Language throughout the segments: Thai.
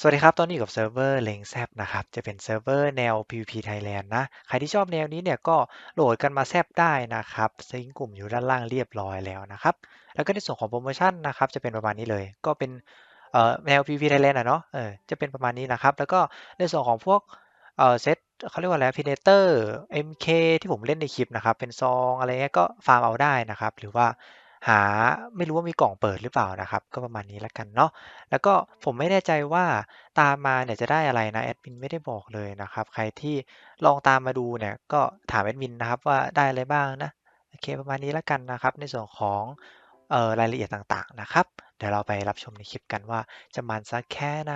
สวัสดีครับ ตอนนี้อยู่กับเซิร์ฟเวอร์เลงแซบนะครับ จะเป็นเซิร์ฟเวอร์แนว PVP Thailand นะ ใครที่ชอบแนวนี้เนี่ยก็โหลดกันมาแซบได้นะครับซิงกลุ่มอยู่ด้านล่างเรียบร้อยแล้วนะครับ แล้วก็ในส่วนของโปรโมชั่นนะครับ จะเป็นประมาณนี้เลย ก็เป็นแนว PVP Thailand อะเนาะ เออ จะเป็นประมาณนี้นะครับ แล้วก็ในส่วนของพวกเอ่อเซตเขาเรียกว่าอะไรพิเนเตอร์ MK ที่ผมเล่นในคลิปนะครับ เป็นซองอะไรเงี้ยก็ฟาร์มเอาได้นะครับ หรือว่า หาไม่รู้ว่ามีกล่องเปิดหรือเปล่านะครับ ก็ประมาณนี้แล้วกันเนาะแล้วก็ผมไม่แน่ใจว่าตามมาเนี่ยจะได้อะไรนะแอดมินไม่ได้บอกเลยนะครับ ใครที่ลองตามมาดูเนี่ยก็ถามแอดมินนะครับว่าได้อะไรบ้างนะโอเคประมาณนี้แล้วกันนะครับ ในส่วนของเอ่อรายละเอียดต่างๆนะครับ เดี๋ยวเราไปรับชมในคลิปกันว่าจะมันสักแค่ไหน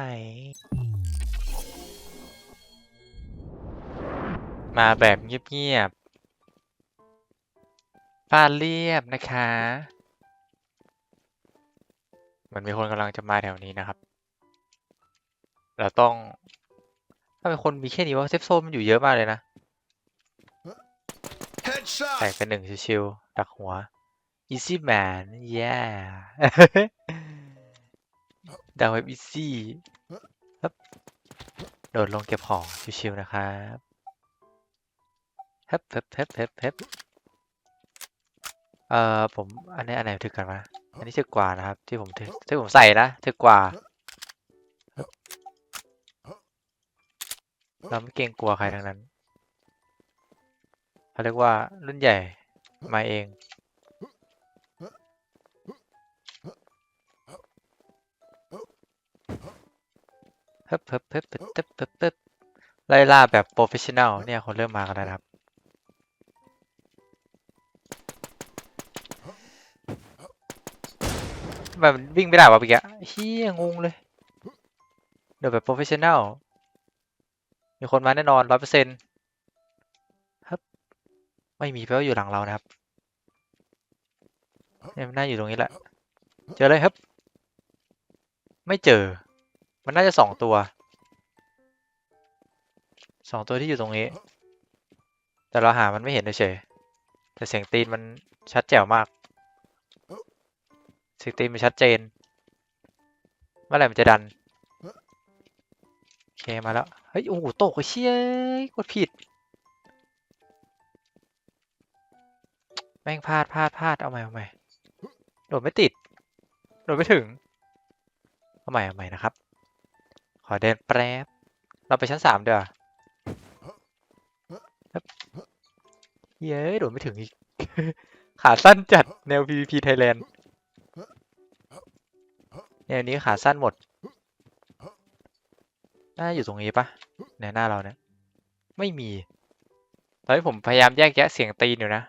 มาแบบเงียบ ๆบ้านเรียบนะคะเหมือนมีคนกำลังจะมาแถวนี้นะครับ เราต้อง ถ้าเป็นคนมีแค่นี้ว่าเซฟโซนมันอยู่เยอะมากเลยนะ แตก Headshot. เป็นหนึ่งชิวๆดักหัว easy man yeah ดาวเว็บ easy ฮึบโดดลงเก็บของชิวๆนะครับฮึบฮึบฮึบฮึบฮึบ เอ่อผมอันนี้อันไหนถึกกันวะอันนี้ถึกกว่านะครับ ที่ผมถึกที่ผมใส่นะถึกกว่าเราไม่เกรงกลัวใครทั้งนั้นเขาเรียกว่ารุ่นใหญ่มาเองเฮึบฮึบฮึบฮึบฮึบฮึบฮึบไล่ล่าแบบโปรเฟชชั่น a ลเนี่ยคนเริ่มมากันแล้วนะครับ แบบมันวิ่งไม่ได้วะเมื่อกี้เฮียงงเลย เดี๋ยวแบบโปรเฟชชั่น a ลมีคนมาแน่นอนร้อยเปอร์เซ็นต์ครับ ไม่มีแปลว่าอยู่หลังเรานะครับเนี่ยมันน่าอยู่ตรงนี้แหละ เจอเลยครับ ไม่เจอ มันน่าจะสองตัว สองตัวที่อยู่ตรงนี้ แต่เราหามันไม่เห็นเฉยแต่เสียงตีนมันชัดแจ๋วมาก สียงตีนมันชัดเจน เมื่อไหร่มันจะดัน โอเค มาแล้ว เฮ้ย โอ้โหตกไอ้เชี่ยกดผิด แม่งพลาดพลาดพลาดเอาใหม่เอาใหม่โดดไม่ติด โดดไม่ถึง เอาใหม่เอาใหม่นะครับ ขอเดินแป๊บ เราไปชั้นสามเดี๋ยวาครับเย้ยโดดไม่ถึงอีก ขาสั้นจัดแนว PVP Thailand วนี้ขาสั้นหมด น่าอยู่ตรงนี้ปะในหน้าเราเนี่ย ไม่มี ตอนนี้ผมพยายามแยกแยะเสียงตีนอยู่นะ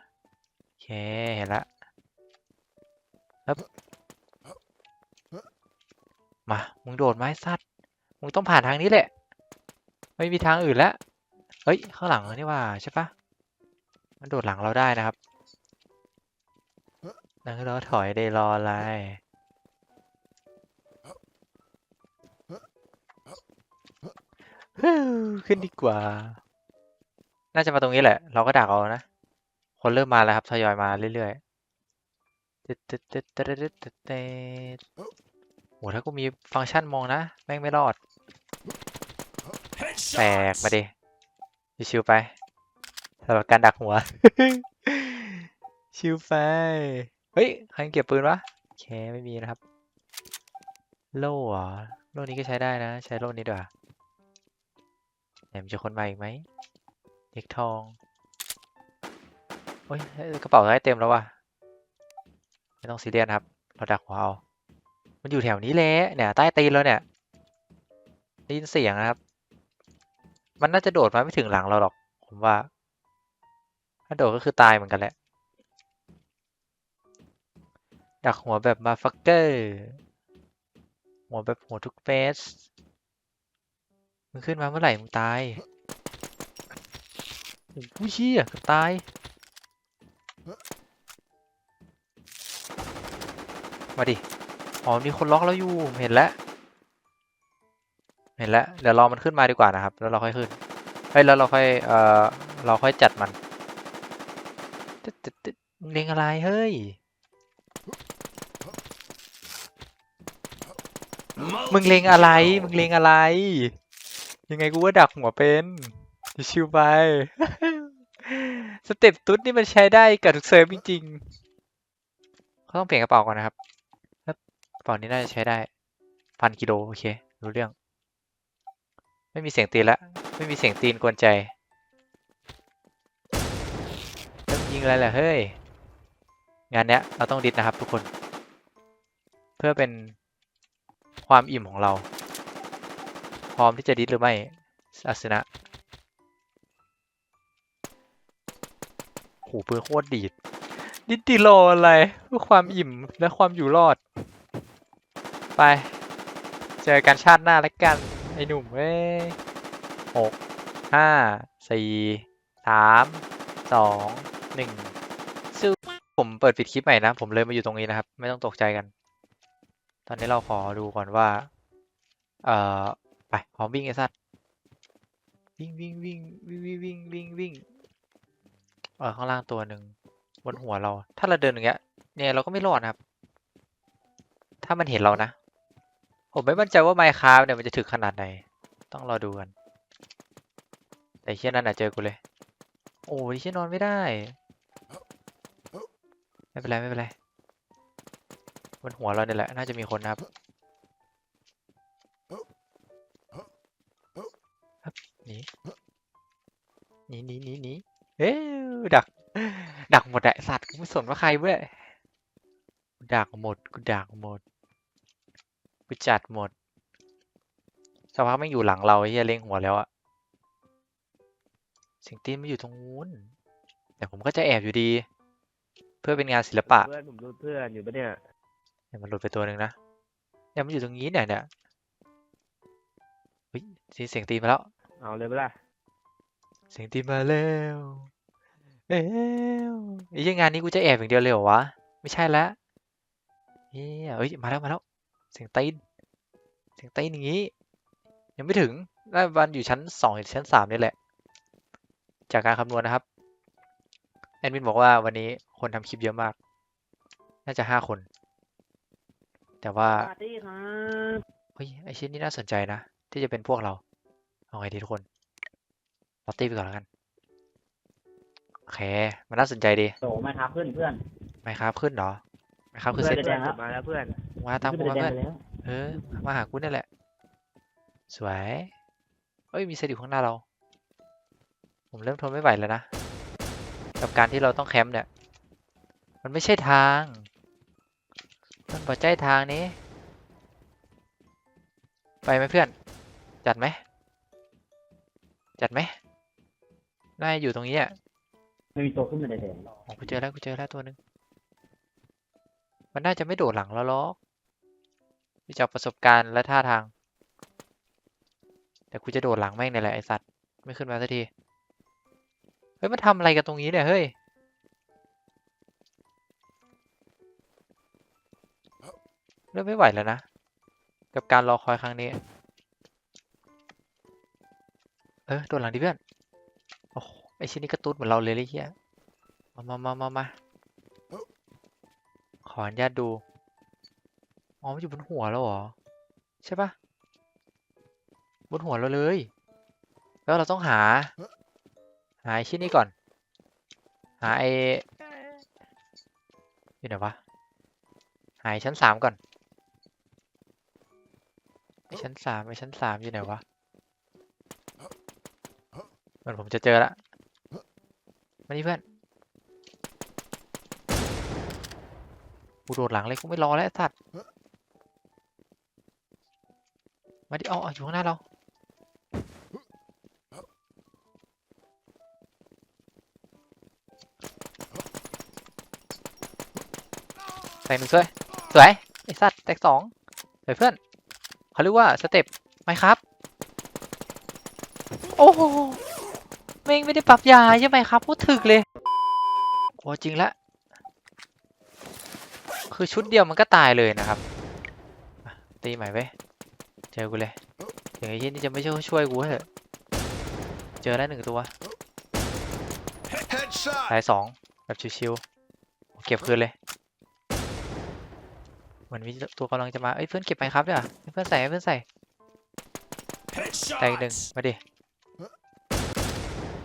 โอเค เห็นละครับมา มึงโดดไม้สัตว์ มึงต้องผ่านทางนี้แหละ ไม่มีทางอื่นแล้วเฮ้ย ข้างหลังนี่ว่าใช่ปะมันโดดหลังเราได้นะครับนั่นคือเราถอยได้รออะไร ขึ้นดีกว่า น่าจะมาตรงนี้แหละ เราก็ดักเอานะ คนเริ่มมาแล้วครับทยอยมาเรื่อยๆตึ๊ดตึ๊ดตึ๊ดตึ๊ดตึ๊ดตึ๊ดตึ๊ดโหถ้ากูมีฟังก์ชันมองนะ แม่งไม่รอด แตกมาดิชิวไปสำหรับการดักหัว ชิวไป เฮ้ย ใครเก็บปืนวะโอเคไม่มีนะครับ โล่เหรอ โล่นี้ก็ใช้ได้นะ ใช้โล่นี้ดีกว่า ไหนมันจะคนมาอีกไหมเด็กทองโอ้ยเอ้ยกระเป๋าได้เต็มแล้วว่ะ ไม่ต้องซีเรียสนะครับ เราดักหัวเอา มันอยู่แถวนี้แหละเนี่ย ใต้ตีนแล้วเนี่ยได้ยินเสียงนะครับ มันน่าจะโดดมาไม่ถึงหลังเราหรอก ผมว่า ถ้าโดดก็คือตายเหมือนกันแหละ ดักหัวแบบมาฟักเกอร์ หัวแบบหัวทุกเฟส มึงขึ้นมาเมื่อไหร่มึงตายผู้เชี่ยเกือบตายมาดิอ๋อมีคนล็อกเราอยู่เห็นแล้วเห็นแล้วเดี๋ยวรอมันขึ้นมาดีกว่านะครับ แล้วเราค่อยขึ้นเฮ้ยแล้วเราค่อยเอ่อเราค่อยจัดมันมึงเล็งอะไรเฮ้ยมึงเลงอะไร มึงเลงอะไร ยังไงกูว่าดักหัวเป็นชิวไป สเต็ปตุ๊ดนี่มันใช้ได้กับทุกเซิร์ฟจริงๆเขาต้องเปลี่ยนกระเป๋าก่อนนะครับกระเป๋านี้น่าจะใช้ได้พันกิโลโอเครู้เรื่อง ไม่มีเสียงตีนละ ไม่มีเสียงตีนกวนใจแล้วมึงยิงอะไรล่ะเฮ้ย งานเนี้ยเราต้องดิดนะครับทุกคน เพื่อเป็นความอิ่มของเรา พร้อมที่จะดิดหรือไม่อาสนะโหปืนโคตรดีดดิดดีโลอะไรเพื่อความอิ่มและความอยู่รอด ไป เจอกันชาติหน้าแล้วกัน ไอ้หนุ่มเว้ยหกห้าสี่สามสองหนึ่งซึ่งผมเปิดปิดคลิปใหม่นะ ผมเลยมาอยู่ตรงนี้นะครับ ไม่ต้องตกใจกัน ตอนนี้เราขอดูก่อนว่า เอ่อ ไปพร้อมวิ่งไอ้สัตว์วิ่งวิ่งวิ่งวิ่งวิ่งวิ่งวิ่งวิ่งเออข้างล่างตัวหนึ่งบนหัวเรา ถ้าเราเดินอย่างเงี้ย เนี่ยเราก็ไม่รอดครับ ถ้ามันเห็นเรานะ ผมไม่มั่นใจว่าไมค์คราฟเนี่ยมันจะถึกขนาดไหน ต้องรอดูกัน แต่เชี่ยนั่นน่ะเจอกูเลย โอ้ยเชี่ยนอนไม่ได้ ไม่เป็นไรไม่เป็นไรบนหัวเราเนี่ยแหละ น่าจะมีคนนะครับ นีหนีหนีหนีเอ้ดัก ดักหมดอะไอ้สัตว์กูไม่สนว่าใครเว้ยกูดักหมดกูดักหมดกูจัดหมดสักพักไม่อยู่หลังเราเหี้ยเล็งหัวแล้วอะสียงตีนไม่อยู่ตรงนู้นแต่ผมก็จะแอบอยู่ดี เพื่อเป็นงานศิลปะ เพื่อนผมดูเพื่อนอยู่ปะเนี่ยเนี่ยมันหลุดไปตัวหนึ่งนะเนี่ยมันอยู่ตรงนี้เนี่ยเนี่ยเฮ้ยเสียงเสียงตีนมาแล้ว เอาเลยปะล่ะ เสียงตีนมาแล้วเอ้วไอ้ยังงานนี้กูจะแอบอย่างเดียวเลยเหรอวะ ไม่ใช่ละเฮ้ยเอ้ยมาแล้วมาแล้ว เสียงตีนเสียงตีนอย่างงี้ ยังไม่ถึงน่าวันอยู่ชั้นสองหรือชั้นสามนี่แหละ จากการคำนวณนะครับ แอดมินบอกว่าวันนี้คนทำคลิปเยอะมาก น่าจะห้าคน แต่ว่าเฮ้ยไอชิ้นนี้น่าสนใจนะ ที่จะเป็นพวกเรา เอาไงดีทุกคนาร์ตี้ไปก่อนแล้วกัน โอเค มันน่าสนใจดีโตไหมครับเพื่อนเพื่อนไหมครับขึ้นเหรอไหมครับคือเพื่เซ็อตนเพื่อนผมมาแล้วเพื่อนมาตามกูขึ้นมาไปแดเพื่อนงไปแล้วเออ มาหากูนี่แหละ สวย เอ้ย มีเซตอยู่ข้างหน้าเรา ผมเริ่มทนไม่ไหวแล้วนะ กับการที่เราต้องแคมป์เนี่ย มันไม่ใช่ทาง มันปัจจัยทางนี้ ไปไหมเพื่อน จัดไหม จัดไหม น่าจะอยู่ตรงนี้อะไม่มีตัวขึ้นมาแดงอ๋อกูเจอแล้วกูเจอแล้วตัวหนึ่งมันน่าจะไม่โดดหลังเราหรอกดูจากประสบการณ์และท่าทาง แต่กูจะโดดหลังแม่งเนี่ยแหละไอสัตว์ไม่ขึ้นมาสักทีเฮ้ยมันทำอะไรกันตรงนี้เนี่ยเฮ้ยเริ่มไม่ไหวแล้วนะ กับการรอคอยครั้งนี้ เออโดดหลังดิเพื่อนโอ้โห ไอชิ้นนี้กระตุ้นเหมือนเราเลยเลยเฮียมามามามามาขออนุญาตดู อ๋อมันอยู่บนหัวแล้วเหรอ ใช่ปะบนหัวเราเลย แล้วเราต้องหา หาไอ้ชิ้นนี้ก่อน หาไอ้อยู่ไหนวะ หาไอ้ชั้นสามก่อน ไอชั้นสามไอชั้นสามอยู่ไหนวะ เหมือนผมจะเจอละ มานี่เพื่อนกูโดดหลังเลยกูไม่รอแล้วไอ้สัตว์มาดิเอาเอาอยู่ข้างหน้าเราใส่หนึ่งสวยสวยไอ้สัตว์แตกสองสวยเพื่อนเขาเรียกว่าสเต็ปไหมครับ โอ้โห ม่งไม่ได้ปรับยาใช่ไหมครับพูดถึกเลยกลัวจริงละ คือชุดเดียวมันก็ตายเลยนะครับ ตีใหม่ไว้ยเจอกูเลยถึงไอ้ที่นี่จะไม่ช่วยช่วยกูเถอะเจอแล้วหนึ่งตัวตายสองแบบชิวๆเก็บคืนเลยเหมือนมีตัวกำลังจะมาเอ้ยเพื่อนเก็บไปครับเดี๋ยวเพื่อนใส่เพื่อนใส่แตกหนึ่งมาดิ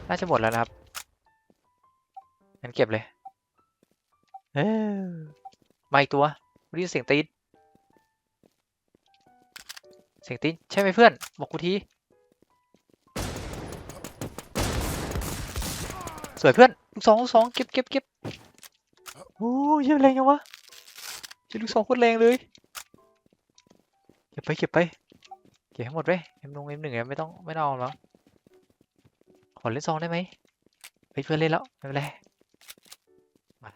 น่าจะหมดแล้วนะครับงั้นเก็บเลยเออมาอีกตัวได้ยินเสียงตีนเสียงตีนใช่ไหมเพื่อน บอกกูที สวยเพื่อน ลูกสองลูกสองเก็บเก็บเก็บโอ้ยเหี้ยแรงยังวะเจะลูกสองโคตรแรงเลย เก็บไปเก็บไป เก็บให้หมดไปเอ็มลงเอ็มหนึ่งไม่ต้องไม่ต้องแล้ว อเล่นซองได้ไหมเฮ้ยเพื่อนเล่นแล้วไม่เป็นไรมา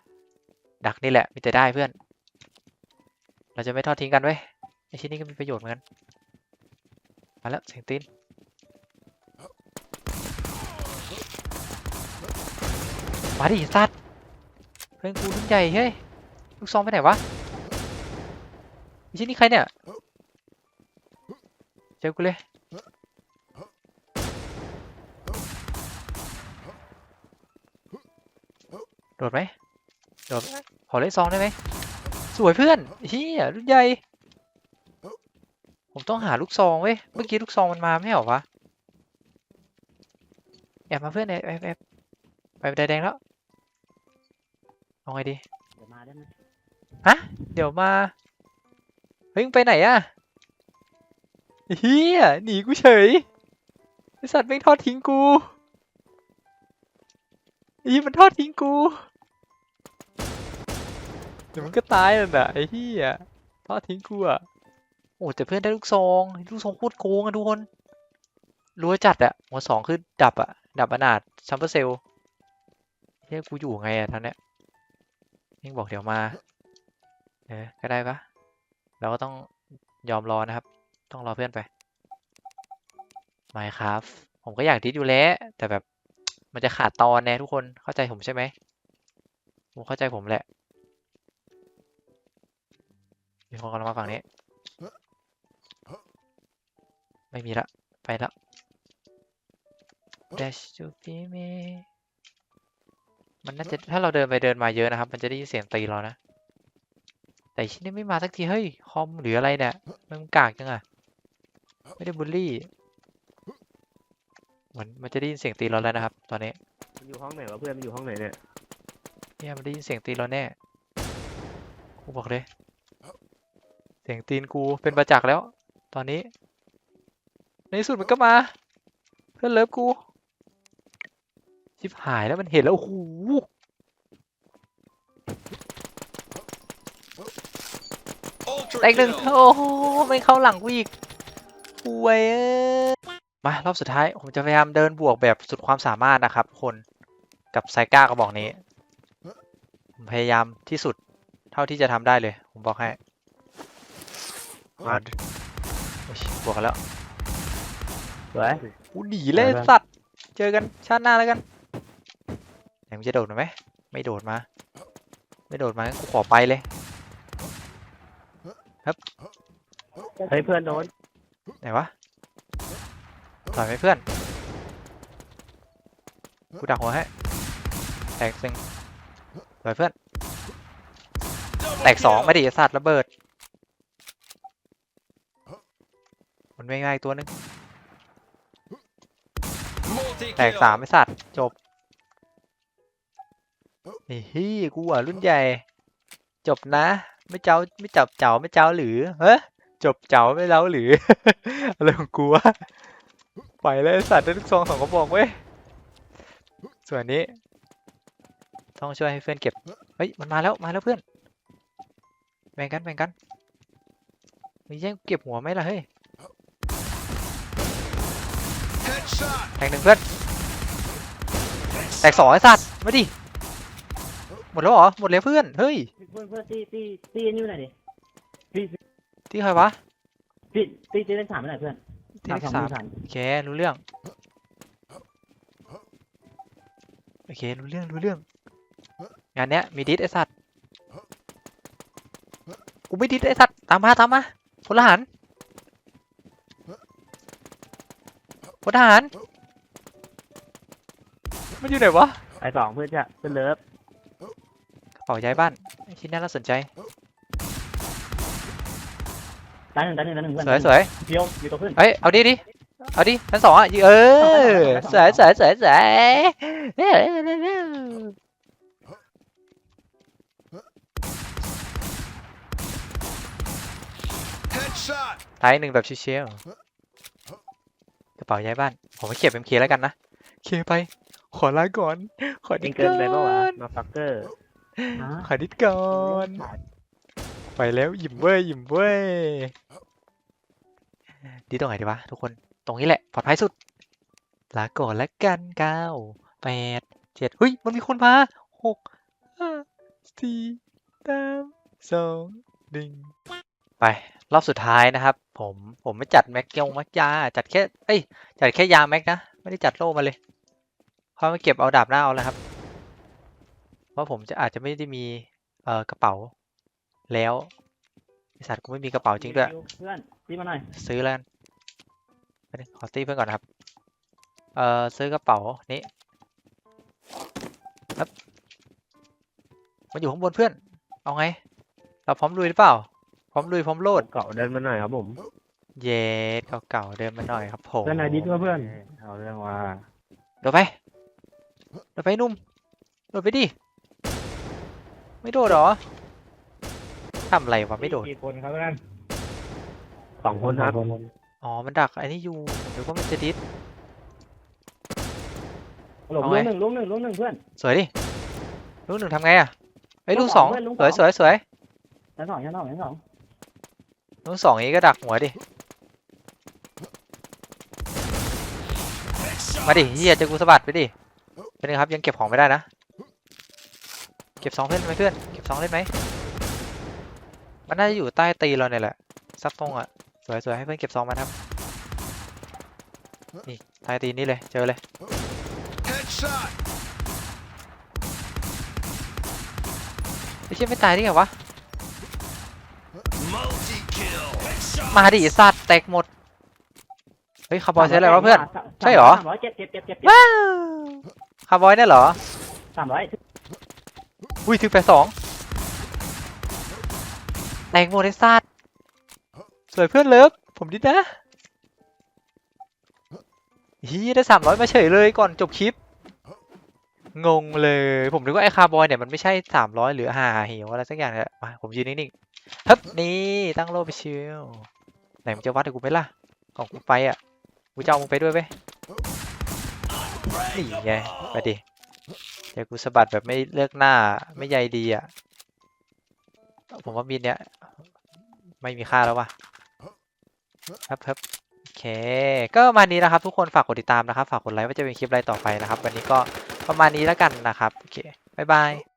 ดักนี่แหละมีแต่ได้เพื่อน เราจะไม่ทอดทิ้งกันเว้ยไอชิ้นนี้ก็มีประโยชน์เหมือนกันมาแล้วเสียงตีนมาดิสัตว์เพื่อนกูรุ่นใหญ่เฮ้ยลูกซองไปไหนวะไอชิ้นนี้ใครเนี่ยเจอกูเลย โดดไหมโดดขอเล่นซองได้ไหมสวยเพื่อนเฮียรุ่นใหญ่ผมต้องหาลูกซองเว้ยเมื่อกี้ลูกซองมันมาไม่เหรอวะแอบมาเพื่อนแอบแอบแอบไปบันไดแดงแล้วเอาไงดีเดี๋ยวมาได้ไหมเดี๋ยวมาเฮ้ยมึงไปไหนอะเฮียหนีกูเฉยไอสัตว์แม่งทอดทิ้งกูอีมันทอดทิ้งกู เดี๋ยวมันก็ตายแล้วน่ะไอ้เฮียทอดทิ้งกูอะโอ้แต่เพื่อนได้ลูกซองลูกซองโคตรโกงอะทุกคนรัวจัดอะหัวสองคือดับอะดับอนาถซัมเปอร์เซลเฮียกูอยู่ไงอะท่านเนี้ยยังบอกเดี๋ยวมาเออก็ได้ปะเราก็ต้องยอมรอนะครับ ต้องรอเพื่อนไปไม่ครับ ผมก็อยากดิสอยู่แล้วแต่แบบมันจะขาดตอนแน่ทุกคนเข้าใจผมใช่ไหมผมเข้าใจผมแหละ คนกำลังมาฝั่งนี้ ไม่มีละ ไปละ Dash to be me มันน่าจะถ้าเราเดินไปเดินมาเยอะนะครับ มันจะได้ยินเสียงตีเรานะ แต่ชิ้นนี้ไม่มาสักที เฮ้ย คอมหรืออะไรเนี่ย มันกากจังอะไม่ได้บูลลี่เหมือนมันจะได้ยินเสียงตีเราแล้วนะครับ ตอนนี้มันอยู่ห้องไหนวะเพื่อนมันอยู่ห้องไหนเนี่ยเนี่ยมันได้ยินเสียงตีนเราแน่กูบอกเลยเสียงตีนกูเป็นประจักษ์แล้ว ตอนนี้ ในสุดมันก็มา เพื่อนเลิฟกูชิบหายแล้วมันเห็นแล้วโอ้โหแตกหนึ่งโอ้โหไม่เข้าหลังกูอีกป่วยเอ้ยมารอบสุดท้าย ผมจะพยายามเดินบวกแบบสุดความสามารถนะครับคนกับไซก้ากระบอกนี้ ผมพยายามที่สุดเท่าที่จะทำได้เลย ผมบอกให้ มาดูโอ้ยบวกกันแล้วสวย กูหนีเลยไปบ้างสัตว์ เจอกันชาติหน้าแล้วกันไหนมึงจะโดดมาไหมไม่โดดมา ไม่โดดมางั้นกูขอไปเลย เฮ้ยเพื่อนโดนไหนวะต่อยไหมเพื่อน กูดักหัวให้ แตกซึ่งต่อยเพื่อน แตกสองไม่ดิไอ้สัตว์ระเบิด มันไม่ง่ายตัวหนึงแตกสามไอ้สัตว์จบไอ้เฮียกูอะรุ่นใหญ่ จบนะ ไม่เจ้าไม่จับเจ้าไม่เจ้าหรือเฮ้ยจบเจ้าไม่เล้าหรือ อะไรของกูวะไปเลยไอ้สัตว์ได้ลูกซองสองกระบอกเว้ยส่วนนี้ ต้องช่วยให้เพื่อนเก็บเฮ้ยมันมาแล้วมาแล้วเพื่อนแบ่งกันแบ่งกันมีแย่งเก็บหัวไหมล่ะเฮ้ย แทงหนึ่งเพื่อน แตกสองไอ้สัตว์ มาดิ หมดแล้วเหรอ หมดแล้วเพื่อน เฮ้ย เพื่อนเพื่อนตีตีตีอันนี้หน่อยดิพี่ที่ใครวะพี่ตีตีเล่นสามไม่หน่อยเพื่อนที่เลขสองสามสามโอเค รู้เรื่อง โอเค รู้เรื่อง รู้เรื่อง งานเนี้ยมีดิสไอสัตว์ กูไม่ดิสไอสัตว์ ตามมา ตามมาพลทหาร พลทหาร มันอยู่ไหนวะไอสองเพื่อนจะเพื่อนเลิฟกระเป๋าย้ายบ้านไอ้ชิ้นน่าสนใจ ตายหนึ่งตายหนึ่งตายหนึ่งเพื่อนสวยสวยเพียวอยู่ตัวเพื่อนเอ้ย เอาดิดิ เอาดิชั้นสองอะเออสวยสวยสวยสวยเอ้ย Headshot. ตายหนึ่งแบบชิวๆกระ เป๋าย้ายบ้าน ผมไปเก็บเอ็มเคแล้วกันนะเคไป ขอลาก่อน ขอเอดิงดเกินไปปะวะก่อนมาฟักเกอร์ฮะขอดิดก่อน ไปแล้วอิ่มเว้ยอิ่มเว้ยดีตรงไหนดีวะทุกคน ตรงนี้แหละปลอดภัยสุด ลาก่อนแล้วกันเก้าแปดเจ็ดเฮ้ย มันมีคนมาหกห้าสี่สามสองหนึ่ง ไปรอบสุดท้ายนะครับ ผมผมไม่จัดแม็กยงแม็กยาจัดแค่เอ้ยจัดแค่ยาแม็กนะ ไม่ได้จัดโล่มาเลยเพราะมาเก็บเอาดาบหน้าเอาแล้วครับ เพราะผมจะอาจจะไม่ได้มีเอ่อกระเป๋า แล้วไอสัตว์กูไม่มีกระเป๋าจริงด้วยเพื่อนตีมาหน่อยซื้อแล้วกันไปดิขอตีเพื่อนก่อนนะครับ เอ่อซื้อกระเป๋านี้ครับมันอยู่ข้างบนเพื่อน เอาไง เราพร้อมลุยหรือเปล่า พร้อมลุยพร้อมโลดเก่าเดินมาหน่อยครับผมเย็ดเก่าๆเดินมาหน่อยครับผมเพื่อนนายดิสเพื่อนเอาเรื่องว่าโดดไปโดดไปหนุ่มโดดไปดิไม่โดดเหรอทำอะไรวะไม่โดดกี่คนครับเพื่อนสองคนครับอ๋อมันดักไอ้นี่อยู่เดี๋ยวก็มันจะดิสหลงเอาลูไงกหนึ่งลูกหนึ่งลูกหนึ่งเพื่อนสวยดิลูกหนึ่งทำไงอะไอ้ยลูลูกกสสอองงเพื่อนลูกสวยสสองวยสวยชั้นสองชั้นสองชั้นสอง ลูกสองนี้ก็ดักหัวดิ มาดิเฮียจะกูสะบัดไปดิเป็นไงครับยังเก็บของไม่ได้นะ เก็บสองเล่นไหมเพื่อน เก็บสองเล่นไหม มันน่าจะอยู่ใต้ตีเราเนี่ยแหละ ซับตรงอะ สวยสวยให้เพื่อนเก็บสองมาครับ นี่ใต้ตีนี่เลย เจอเลยไอ้เชี่ยไม่ตายได้ไงวะ มาดิไอ้สัตว์แตกหมด เฮ้ยคาร์บอยเซตอะไรวะเพื่อน ใช่เหรอ สามร้อยเจ็บเจ็บเจ็บเจ็บว้าวคาร์บอยเนี่ยเหรอ สามร้อยอุ้ยถึงไปสองแตงโมไอ้สัตว์สวยเพื่อนเลิฟผมดิดนะฮียได้สามร้อยมาเฉยเลยก่อนจบคลิป งงเลย ผมนึกว่าไอ้คาร์บอยเนี่ยมันไม่ใช่สามร้อยหรือหาเหวอะไรสักอย่างเนี่ยมาผมยืนนิ่งๆ ฮึบนี่ตั้งโลไปเชิวไหนมึงจะวัดกับกูไหมล่ะของกูไปอะกูจะเอามึงไปด้วยไหมนี่ไงไปดิเดี๋ยวกูสะบัดแบบไม่เลือกหน้าไม่ใยดีอะผมว่ามีเนี้ยไม่มีค่าแล้ววะครับครับโอเค ก็ประมาณนี้นะครับ ทุกคนฝากกดติดตามนะครับ ฝากกดไลค์ว่าจะเป็นคลิปอะไรต่อไปนะครับ วันนี้ก็ประมาณนี้แล้วกันนะครับ โอเค บ๊ายบาย